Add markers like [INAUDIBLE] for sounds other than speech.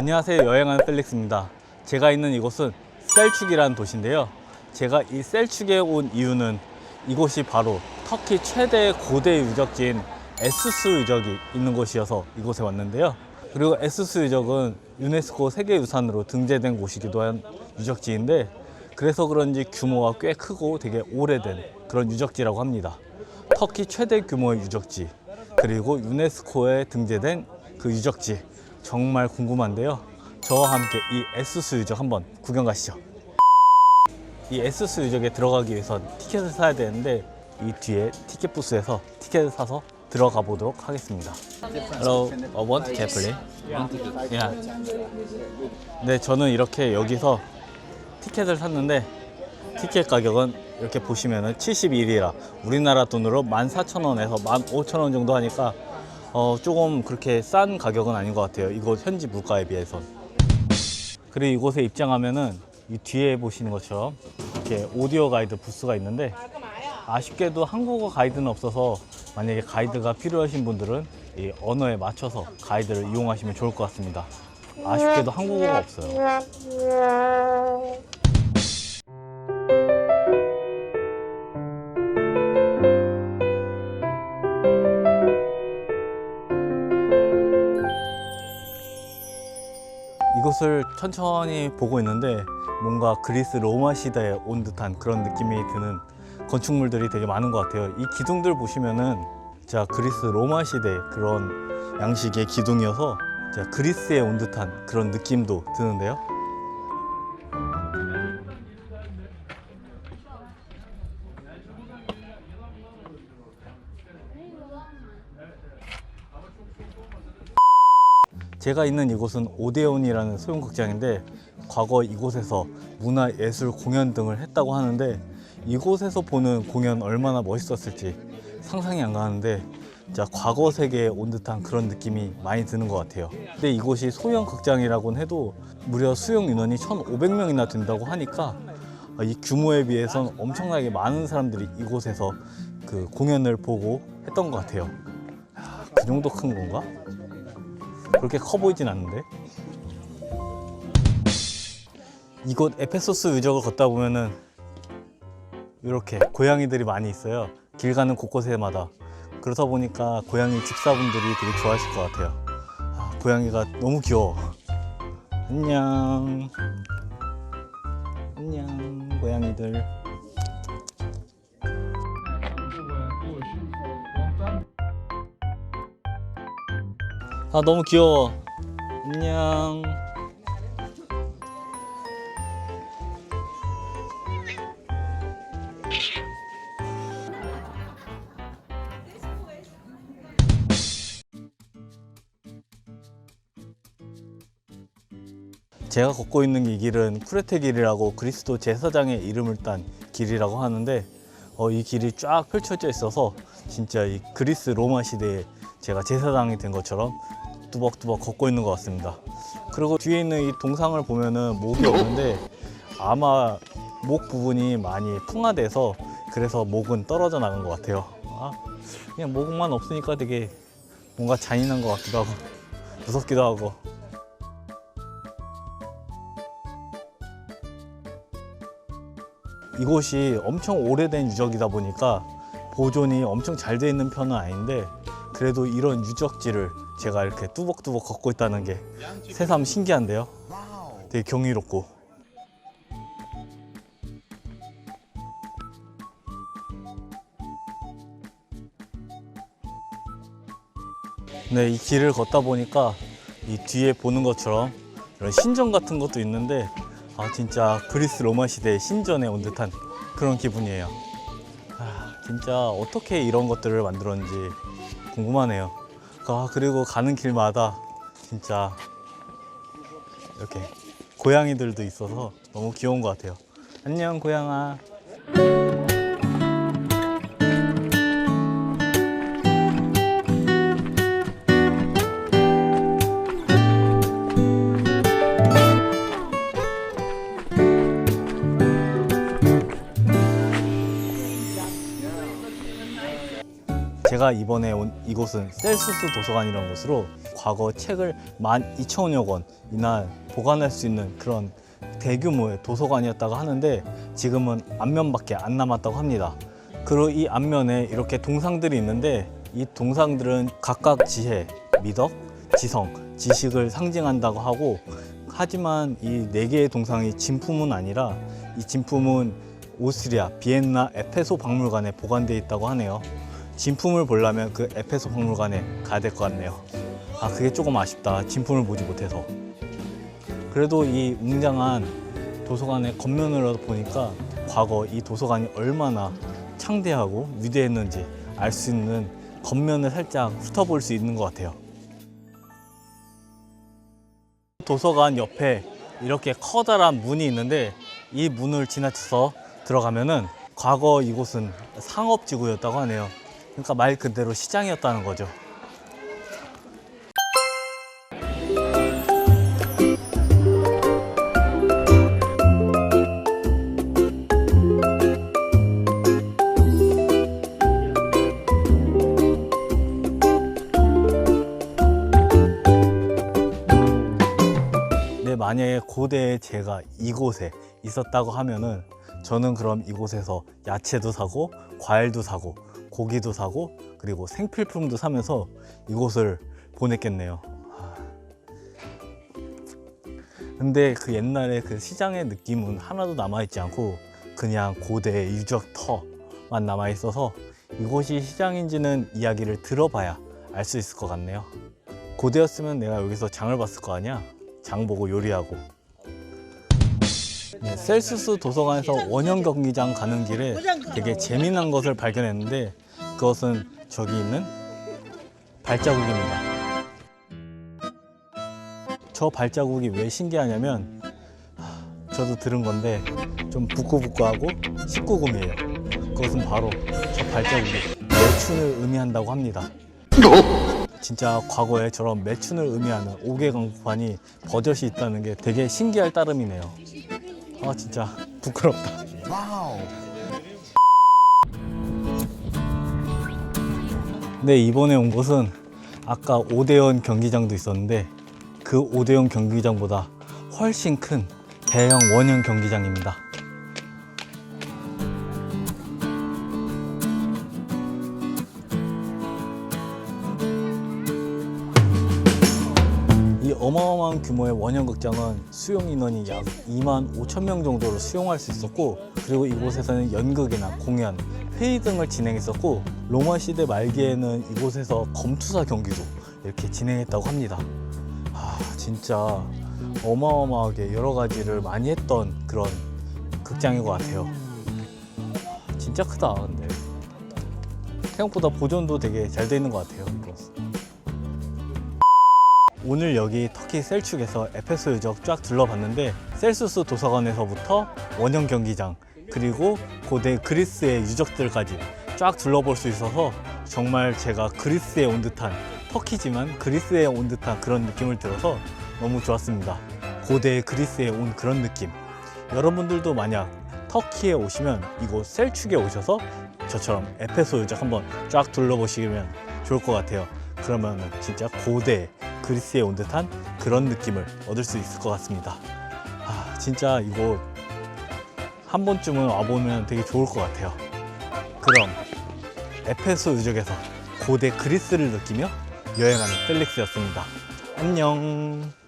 안녕하세요. 여행하는 펠릭스입니다. 제가 있는 이곳은 셀축이라는 도시인데요. 제가 이 셀축에 온 이유는 이곳이 바로 터키 최대 고대 유적지인 에수스 유적이 있는 곳이어서 이곳에 왔는데요. 그리고 에수스 유적은 유네스코 세계유산으로 등재된 곳이기도 한 유적지인데 그래서 그런지 규모가 꽤 크고 되게 오래된 그런 유적지라고 합니다. 터키 최대 규모의 유적지 그리고 유네스코에 등재된 그 유적지 정말 궁금한데요. 저와 함께 이 에수스 유적 한번 구경 가시죠. 이 에수스 유적에 들어가기 위해선 티켓을 사야 되는데 이 뒤에 티켓 부스에서 티켓을 사서 들어가 보도록 하겠습니다. Hello, I want ticket, please. Yeah. 네, 저는 이렇게 여기서 티켓을 샀는데 티켓 가격은 이렇게 보시면 은 71이라 우리나라 돈으로 14,000원에서 15,000원 정도 하니까 어, 조금 그렇게 싼 가격은 아닌 것 같아요. 이곳 현지 물가에 비해선. 그리고 이곳에 입장하면은 이 뒤에 보시는 것처럼 이렇게 오디오 가이드 부스가 있는데 아쉽게도 한국어 가이드는 없어서 만약에 가이드가 필요하신 분들은 이 언어에 맞춰서 가이드를 이용하시면 좋을 것 같습니다. 아쉽게도 한국어가 없어요. 이곳을 천천히 보고 있는데 뭔가 그리스 로마 시대에 온 듯한 그런 느낌이 드는 건축물들이 되게 많은 것 같아요. 이 기둥들 보시면은 진짜 그리스 로마 시대 그런 양식의 기둥이어서 진짜 그리스에 온 듯한 그런 느낌도 드는데요. 제가 있는 이곳은 오데온이라는 소형극장인데 과거 이곳에서 문화 예술 공연 등을 했다고 하는데 이곳에서 보는 공연 얼마나 멋있었을지 상상이 안 가는데 진짜 과거 세계에 온 듯한 그런 느낌이 많이 드는 것 같아요. 근데 이곳이 소형 극장이라고는 해도 무려 수용 인원이 1,500명이나 된다고 하니까 이 규모에 비해선 엄청나게 많은 사람들이 이곳에서 그 공연을 보고 했던 것 같아요. 야, 그 정도 큰 건가? 그렇게 커 보이진 않는데? 이곳 에페소스 유적을 걷다 보면은 이렇게 고양이들이 많이 있어요. 길 가는 곳곳에마다. 그러다 보니까 고양이 집사분들이 되게 좋아하실 것 같아요. 아, 고양이가 너무 귀여워. 안녕. 안녕 고양이들 아 너무 귀여워. 안녕. 제가 걷고 있는 이 길은 쿠레테 길이라고 그리스도 제사장의 이름을 딴 길이라고 하는데 어, 이 길이 쫙 펼쳐져 있어서 진짜 이 그리스 로마 시대에 제가 제사장이 된 것처럼 뚜벅뚜벅 걷고 있는 것 같습니다. 그리고 뒤에 있는 이 동상을 보면은 목이 없는데 아마 목 부분이 많이 풍화돼서 그래서 목은 떨어져 나간 것 같아요. 아, 그냥 목만 없으니까 되게 뭔가 잔인한 것 같기도 하고 [LAUGHS] 무섭기도 하고 이곳이 엄청 오래된 유적이다 보니까 보존이 엄청 잘 돼 있는 편은 아닌데 그래도 이런 유적지를 제가 이렇게 뚜벅뚜벅 걷고 있다는 게 새삼 신기한데요. 되게 경이롭고. 네, 이 길을 걷다 보니까 이 뒤에 보는 것처럼 이런 신전 같은 것도 있는데 아 진짜 그리스 로마 시대 신전에 온 듯한 그런 기분이에요. 아, 진짜 어떻게 이런 것들을 만들었는지 궁금하네요. 아, 그리고 가는 길마다 진짜 이렇게 고양이들도 있어서 너무 귀여운 것 같아요. 안녕 고양아. 제가 이번에 온 이곳은 셀수스 도서관이라는 곳으로 과거 책을 12,000여 권이나 보관할 수 있는 그런 대규모의 도서관이었다고 하는데 지금은 앞면밖에 안 남았다고 합니다. 그리고 이 앞면에 이렇게 동상들이 있는데 이 동상들은 각각 지혜, 미덕, 지성, 지식을 상징한다고 하고 하지만 이 네 개의 동상이 진품은 아니라 이 진품은 오스트리아, 비엔나, 에페소 박물관에 보관되어 있다고 하네요. 진품을 보려면 그 에페소 박물관에 가야 될 것 같네요. 아 그게 조금 아쉽다. 진품을 보지 못해서. 그래도 이 웅장한 도서관의 겉면으로 보니까 과거 이 도서관이 얼마나 창대하고 위대했는지 알 수 있는 겉면을 살짝 훑어볼 수 있는 것 같아요. 도서관 옆에 이렇게 커다란 문이 있는데 이 문을 지나쳐서 들어가면은 과거 이곳은 상업지구였다고 하네요. 그러니까 말 그대로 시장이었다는 거죠. 근데 만약에 고대에 제가 이곳에 있었다고 하면은 저는 그럼 이곳에서 야채도 사고 과일도 사고 고기도 사고 그리고 생필품도 사면서 이곳을 보냈겠네요. 아. 근데 그 옛날에 그 시장의 느낌은 하나도 남아있지 않고 그냥 고대의 유적터만 남아있어서 이곳이 시장인지는 이야기를 들어봐야 알 수 있을 것 같네요. 고대였으면 내가 여기서 장을 봤을 거 아니야? 장 보고 요리하고. 네, 셀수스 도서관에서 원형 경기장 가는 길에 되게 재미난 것을 발견했는데 그것은 저기 있는 발자국입니다. 저 발자국이 왜 신기하냐면 하, 저도 들은 건데 좀 부끄부끄하고 19금이에요. 그것은 바로 저 발자국이 매춘을 의미한다고 합니다. 진짜 과거에 저런 매춘을 의미하는 옥외 강판이 버젓이 있다는 게 되게 신기할 따름이네요. 아 진짜 부끄럽다. 네 이번에 온 곳은 아까 오대원 경기장도 있었는데 그 오대원 경기장보다 훨씬 큰 대형 원형 경기장입니다. 어마어마한 규모의 원형 극장은 수용 인원이 약 2만 5천 명 정도로 수용할 수 있었고 그리고 이곳에서는 연극이나 공연, 회의 등을 진행했었고 로마 시대 말기에는 이곳에서 검투사 경기도 이렇게 진행했다고 합니다. 아 진짜 어마어마하게 여러 가지를 많이 했던 그런 극장인 것 같아요. 진짜 크다 근데 생각보다 보존도 되게 잘 돼 있는 것 같아요. 오늘 여기 터키 셀축에서 에페소 유적 쫙 둘러봤는데 셀수스 도서관에서부터 원형 경기장 그리고 고대 그리스의 유적들까지 쫙 둘러볼 수 있어서 정말 제가 그리스에 온 듯한 터키지만 그리스에 온 듯한 그런 느낌을 들어서 너무 좋았습니다. 고대 그리스에 온 그런 느낌. 여러분들도 만약 터키에 오시면 이곳 셀축에 오셔서 저처럼 에페소 유적 한번 쫙 둘러보시면 좋을 것 같아요. 그러면 진짜 고대 그리스에 온 듯한 그런 느낌을 얻을 수 있을 것 같습니다. 아, 진짜 이곳 한 번쯤은 와보면 되게 좋을 것 같아요. 그럼 에페소 유적에서 고대 그리스를 느끼며 여행하는 펠릭스였습니다. 안녕.